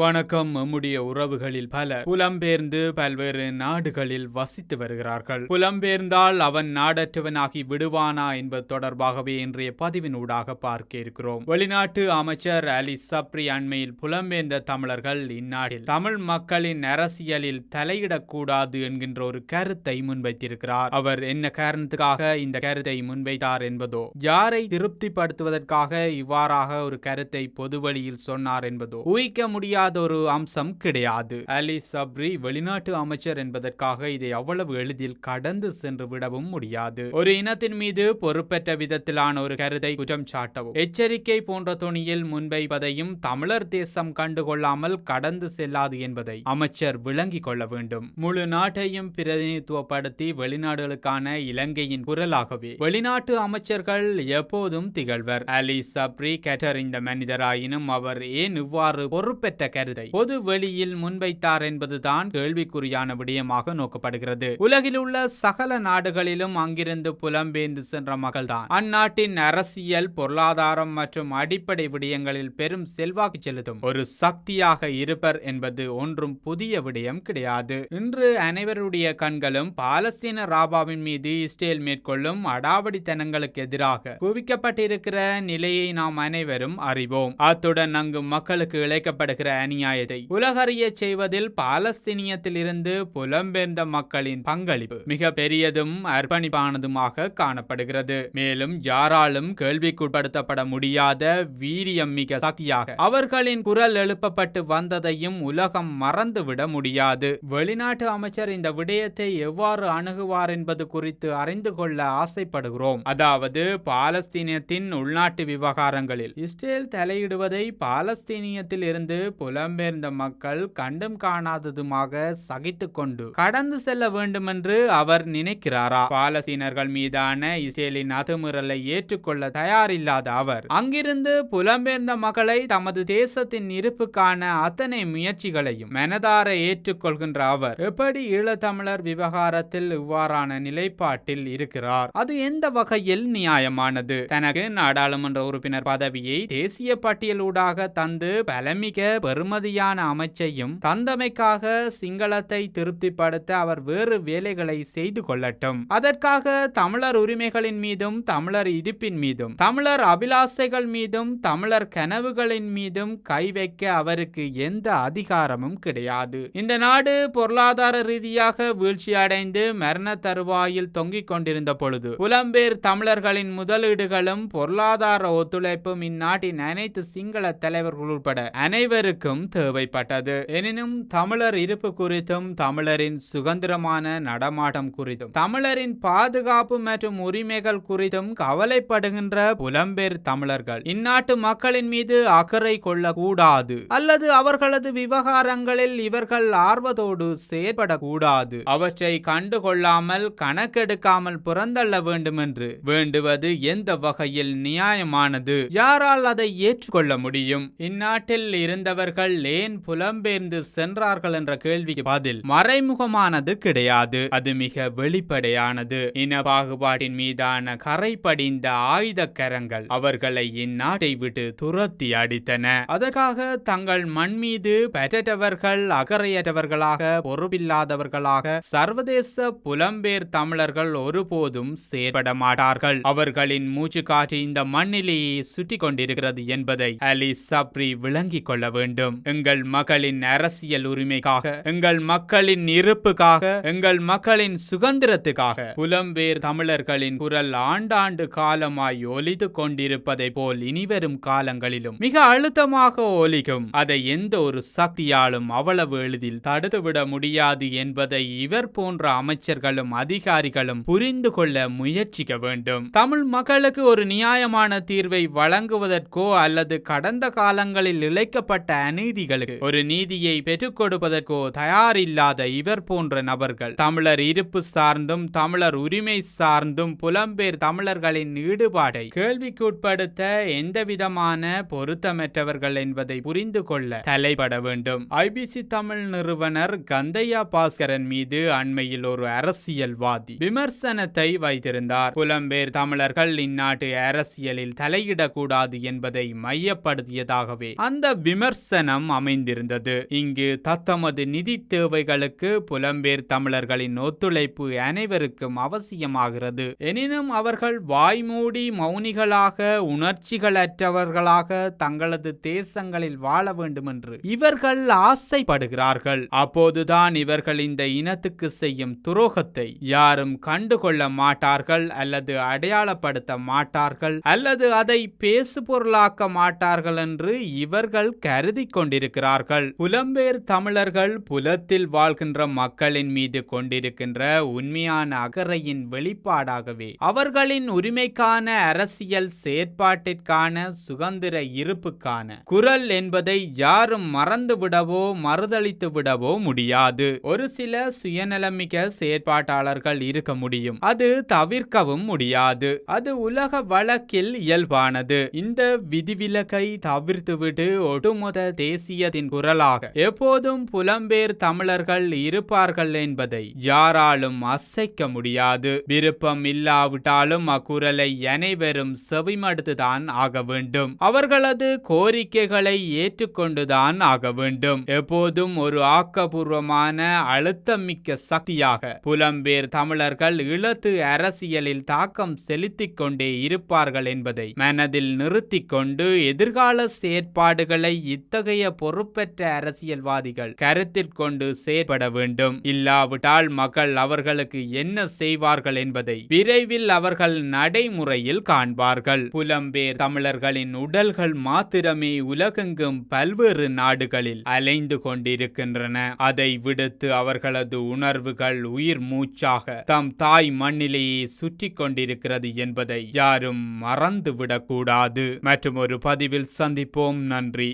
வணக்கம். நம்முடைய உறவுகளில் பல புலம்பெயர்ந்து பல்வேறு நாடுகளில் வசித்து வருகிறார்கள். புலம்பெயர்ந்தால் அவன் நாடற்றவனாகி விடுவானா என்பது தொடர்பாகவே இன்றைய பதிவினூடாக பார்க்க இருக்கிறோம். வெளிநாட்டு அமைச்சர் அலி சப்ரி அண்மையில் புலம்பெயர்ந்த தமிழர்கள் இந்நாட்டில் தமிழ் மக்களின் அரசியலில் தலையிடக்கூடாது என்கின்ற ஒரு கருத்தை முன்வைத்திருக்கிறார். அவர் என்ன காரணத்துக்காக இந்த கருத்தை முன்வைத்தார் என்பதோ யாரை திருப்திப்படுத்துவதற்காக இவ்வாறாக ஒரு கருத்தை பொதுவழியில் சொன்னார் என்பதோ ஊகிக்க முடியாத ஒரு அம்சம் கிடையாது. அலி சப்ரி வெளிநாட்டு அமைச்சர் என்பதற்காக இதை அவ்வளவு எளிதில் கடந்து சென்று விடவும் முடியாது. ஒரு இனத்தின் மீது பொறுப்பற்ற விதத்திலான ஒரு கருத்தை குற்றம் சாட்டவும். எச்சரிக்கை போன்ற துணியில் முன்வைப்பதையும் தமிழர் தேசம் கண்டுகொள்ளாமல் கடந்து செல்லாது என்பதை அமைச்சர் விளங்கிக் கொள்ள வேண்டும். முழு நாட்டையும் பிரதிநிதித்துவப்படுத்தி வெளிநாடுகளுக்கான இலங்கையின் குரலாகவே வெளிநாட்டு அமைச்சர்கள் எப்போதும் திகழ்வர். அலி சப்ரி கெட்டர் இந்த மனிதராயினும் அவர் ஏன் இவ்வாறு பொறுப்பெற்ற கருத்தை பொது வெளியில் முன்வைத்தார் என்பதுதான் கேள்விக்குறியான விடயமாக நோக்கப்படுகிறது. உலகில் உள்ள சகல நாடுகளிலும் அங்கிருந்து புலம்பெயர்ந்து சென்ற மகள்தான். அந்நாட்டின் அரசியல் பொருளாதாரம் மற்றும் அடிப்படை விடயங்களில் பெரும் செல்வாக்கு செலுத்தும். ஒரு சக்தியாக இருப்பர் என்பது ஒன்றும் புதிய விடயம் கிடையாது. இன்று அனைவருடைய கண்களும் பாலஸ்தீன ராபாவின் மீது இஸ்ரேல் மேற்கொள்ளும் அடாவடித்தனங்களுக்கு எதிராக குவிக்கப்பட்டிருக்கிற நிலையை நாம் அனைவரும் அறிவோம். அத்துடன் அங்கு மக்களுக்கு இழைக்கப்படுகிற அநியாயத்தை உலகறிய செய்வதில் பாலஸ்தீனியத்திலிருந்து புலம்பெயர்ந்த மக்களின் பங்களிப்பு மிக பெரியதும் அர்ப்பணிப்பானதுமாக காணப்படுகிறது. மேலும் யாராலும் கேள்விக்குட்படுத்தப்பட முடியாத வீரியம் மிக சக்தியாக அவர்களின் குரல் எழுப்பப்பட்டு வந்ததையும் உலகம் மறந்துவிட முடியாது. வெளிநாட்டு அமைச்சர் இந்த விடயத்தை எவ்வாறு அணுகுவார் என்பது குறித்து அறிந்து கொள்ள ஆசைப்படுகிறோம். அதாவது பாலஸ்தீனியத்தின் உள்நாட்டு விவகாரங்களில் இஸ்ரேல் தலையிடுவதை பாலஸ்தீனியத்தில் இருந்து புலம்பெயர்ந்த மக்கள் கண்டும் காணாததுமாக சகித்து கொண்டு கடந்து செல்ல வேண்டுமென்று அவர் நினைக்கிறாரா? பாலஸ்தீனர்கள் மீதான இஸ்ரேலின் அத்துமீறலை ஏற்றுக்கொள்ள தயாரில்லாத அவர் அங்கிருந்து புலம்பெயர்ந்த மக்களை தமது தேசத்தின் இருப்புக்கான அத்தனை முயற்சிகளையும் மனதார ஏற்றுக்கொள்கின்ற அவர் எப்படி ஈழத்தமிழர் விவகாரத்தில் இவ்வாறான நிலைப்பாட்டில் இருக்கிறார்? அது எந்த வகையில் நியாயமானது? தனக்கு நாடாளுமன்ற உறுப்பினர் பதவியை தேசிய பட்டியலூடாக தந்து பலமிக பெரும் பெறுமதியான அமைச்சையும் தந்தமைக்காக சிங்களத்தை திருப்திப்படுத்த அவர் வேறு வேலைகளை செய்து கொள்ளட்டும். அதற்காக தமிழர் உரிமைகளின் மீதும் தமிழர் இருப்பின் மீதும் தமிழர் அபிலாசைகள் மீதும் தமிழர் கனவுகளின் மீதும் கை வைக்க அவருக்கு எந்த அதிகாரமும் கிடையாது. இந்த நாடு பொருளாதார ரீதியாக வீழ்ச்சியடைந்து மரண தருவாயில் தொங்கிக் கொண்டிருந்த பொழுது புலம்பெயர் தமிழர்களின் முதலீடுகளும் பொருளாதார ஒத்துழைப்பும் இந்நாட்டின் அனைத்து சிங்கள தலைவர்கள் உட்பட அனைவருக்கும் தேவைப்பட்டது. எனினும் தமிழர் இருப்பு குறித்தும் தமிழரின் சுதந்திரமான நடமாட்டம் குறித்தும் தமிழரின் பாதுகாப்பு மற்றும் உரிமைகள் குறித்தும் கவலைப்படுகின்ற புலம்பெயர் தமிழர்கள். இந்நாட்டு மக்களின் மீது அக்கறை கொள்ளக்கூடாது. அல்லது அவர்களது விவகாரங்களில் இவர்கள் ஆர்வத்தோடு செயற்படக்கூடாது. அவற்றை கண்டுகொள்ளாமல் கணக்கெடுக்காமல் புறந்தள்ள வேண்டும் என்று வேண்டுவது எந்த வகையில் நியாயமானது? யாரால் அதை ஏற்றுக்கொள்ள முடியும்? இந்நாட்டில் அவர்கள் ஏன் புலம்பெயர்ந்து சென்றார்கள் என்ற கேள்விக்கு பதில் மறைமுகமானது கிடையாது. அது மிக வெளிப்படையானது. இன பாகுபாட்டின் மீதான கரை படிந்த ஆயுத கரங்கள் அவர்களை இந்நாட்டை விட்டு துரத்தி அடித்தன. அதற்காக தங்கள் மண் மீது பெற்றவர்கள் அகறையற்றவர்களாக பொறுப்பில்லாதவர்களாக சர்வதேச புலம்பெயர் தமிழர்கள் ஒருபோதும் செயற்பட மாட்டார்கள். அவர்களின் மூச்சு காற்று இந்த மண்ணிலேயே சுட்டி கொண்டிருக்கிறது என்பதை அலி சப்ரி விளங்கிக் கொள்ள வேண்டும். எங்கள் மகளின் அரசியல் உரிமைக்காக எங்கள் மக்களின் இருப்புக்காக எங்கள் மக்களின் சுதந்திரத்துக்காக. புலம்பெயர் தமிழர்களின் குரல் ஆண்டாண்டு காலமாய் ஒலித்து கொண்டிருப்பதை போல் இனிவரும் காலங்களிலும் மிக அழுத்தமாக ஒலிக்கும். அதை எந்த ஒரு சக்தியாலும் அவ்வளவு எளிதில் தடுத்துவிட முடியாது என்பதை இவர் போன்ற அமைச்சர்களும் அதிகாரிகளும் புரிந்து கொள்ள முயற்சிக்க வேண்டும். தமிழ் மக்களுக்கு ஒரு நியாயமான தீர்வை வழங்குவதற்கோ அல்லது கடந்த காலங்களில் இழைக்கப்பட்ட அநீதிகளுக்கு ஒரு நீதியை பெற்றுக் கொடுப்பதற்கோ தயாரில்லாத இவர் போன்ற நபர்கள். தமிழர் இருப்பு சார்ந்தும் தமிழர் உரிமை சார்ந்தும் புலம்பெயர் தமிழர்களின் ஈடுபாடை கேள்விக்குட்படுத்த எந்தவிதமான பொருத்தமற்றவர்கள் என்பதை புரிந்து கொள்ள தலைப்பட வேண்டும். ஐபிசி தமிழ் நிறுவனர் கந்தையா பாஸ்கரன் மீது அண்மையில் ஒரு அரசியல்வாதி விமர்சனத்தை வைத்திருந்தார். புலம்பெயர் தமிழர்கள் இந்நாட்டு அரசியலில் தலையிடக்கூடாது என்பதை மையப்படுத்தியதாகவே. அந்த விமர்சன கட்டணம் அமைந்திருந்தது. இங்கு தத்தமது நிதி தேவைகளுக்கு புலம்பெயர் தமிழர்களின் ஒத்துழைப்பு அனைவருக்கும் அவசியமாகிறது. எனினும் அவர்கள் வாய்மூடி மௌனிகளாக உணர்ச்சிகளற்றவர்களாக தங்களது தேசங்களில் வாழ வேண்டும் என்று இவர்கள் ஆசைப்படுகிறார்கள். அப்போதுதான் இவர்கள் இந்த இனத்துக்கு செய்யும் துரோகத்தை யாரும் கண்டுகொள்ள மாட்டார்கள் அல்லது அடையாளப்படுத்த மாட்டார்கள் அல்லது அதை பேசுபொருளாக்க மாட்டார்கள் என்று இவர்கள் கருதி கொண்டிருக்கிறார்கள். புலம்பெயர் தமிழர்கள் புலத்தில் வாழ்கின்ற மக்களின் மீது கொண்டிருக்கின்ற உண்மையான அகறையின் வெளிப்பாடாகவே அவர்களின் உரிமைக்கான அரசியல் செயற்பாட்டிற்கான சுதந்திர இருப்புக்கான குரல் என்பதை யாரும் மறந்துவிடவோ மறுதளித்து விடவோ முடியாது. ஒரு சில சுயநலமிக்க செயற்பாட்டாளர்கள் இருக்க முடியும். அது தவிர்க்கவும் முடியாது. அது உலக வழக்கில் இயல்பானது. இந்த விதிவிலக்கை தவிர்த்துவிட்டு ஒட்டுமொத்த தேசியத்தின் குரலாக எப்போதும் புலம்பெயர் தமிழர்கள் இருப்பார்கள் என்பதை யாராலும் அசைக்க முடியாது. விருப்பம் இல்லாவிட்டாலும் அக்குரலை அனைவரும் செவிமடுத்துதான் ஆக வேண்டும். அவர்களது கோரிக்கைகளை ஏற்றுக்கொண்டுதான் ஆக வேண்டும். எப்போதும் ஒரு ஆக்கபூர்வமான அழுத்தமிக்க சக்தியாக புலம்பெயர் தமிழர்கள் இழத்து அரசியலில் தாக்கம் செலுத்திக் கொண்டே இருப்பார்கள் என்பதை மனதில் நிறுத்திக் கொண்டு எதிர்கால செயற்பாடுகளை இத்தகைய பொறுப்பற்ற அரசியல்வாதிகள் கருத்தில் கொண்டு செயற்பட வேண்டும். இல்லாவிட்டால் மக்கள் அவர்களுக்கு என்ன செய்வார்கள் என்பதை விரைவில் அவர்கள் நடைமுறையில் காண்பார்கள். புலம்பெயர் தமிழர்களின் உடல்கள் மாத்திரமே உலகெங்கும் பல்வேறு நாடுகளில் அலைந்து கொண்டிருக்கின்றன. அதை விடுத்து அவர்களது உணர்வுகள் உயிர் மூச்சாக தம் தாய் மண்ணிலேயே சுற்றி கொண்டிருக்கிறது என்பதை யாரும் மறந்துவிடக்கூடாது. மற்றும் ஒரு பதிவில் சந்திப்போம். நன்றி.